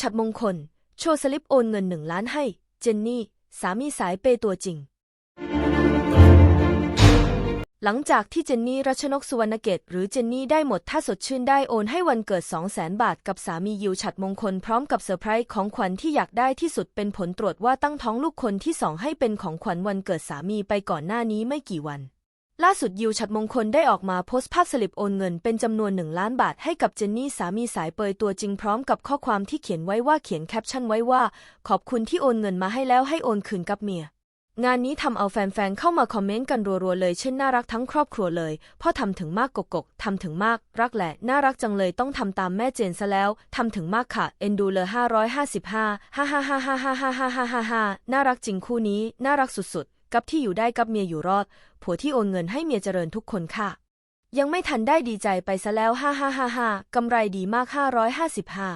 ฉัดมงคล โชว์สลิปโอนเงินหนึ่งล้านให้ เจนนี่ สามีสายเปตัวจริง หลังจากที่เจนนี่รัชนกสุวรรณเกตหรือเจนนี่ได้หมดถ้าสดชื่นได้โอนให้วันเกิด 2 0 0แสนบาทกับสามียิวฉัดมงคลพร้อมกับเซอร์ไพรส์ของขวัญที่อยากได้ที่สุดเป็นผลตรวจว่าตั้งท้องลูกคนที่สองให้เป็นของขวัญวันเกิดสามีไปก่อนหน้านี้ไม่กี่วัน ล่าสุดยิวฉัดมงคลได้ออกมาโพสต์ภาพสลิปโอนเงินเป็นจำนวนหนึ่งล้านบาทให้กับเจนนี่สามีสายเปยตัวจริงพร้อมกับข้อความที่เขียนไว้ว่าเขียนแคปชั่นไว้ว่า ขอบคุณที่โอนเงินมาให้แล้วให้โอนคืนกับเมีย งานนี้ทำเอาแฟนๆ เข้ามาคอมเมนต์กันรัวๆเลยเช่นน่ารักทั้งครอบครัวเลยพ่อทำถึงมากกกกทำถึงมาก รักแหละน่ารักจังเลยต้องทำตามแม่เจนซะแล้วทำถึงมากค่ะเอ็นดูเลย555 555 555 555 555น่ารักจริงคู่นี้น่ารักสุดๆ กับที่อยู่ได้กับเมียอยู่รอด ผัวที่โอนเงินให้เมียเจริญทุกคนค่ะ ยังไม่ทันได้ดีใจไปซะแล้วห้าห้าห้าห้ากำไรดีมากห้าร้อยห้าสิบห้า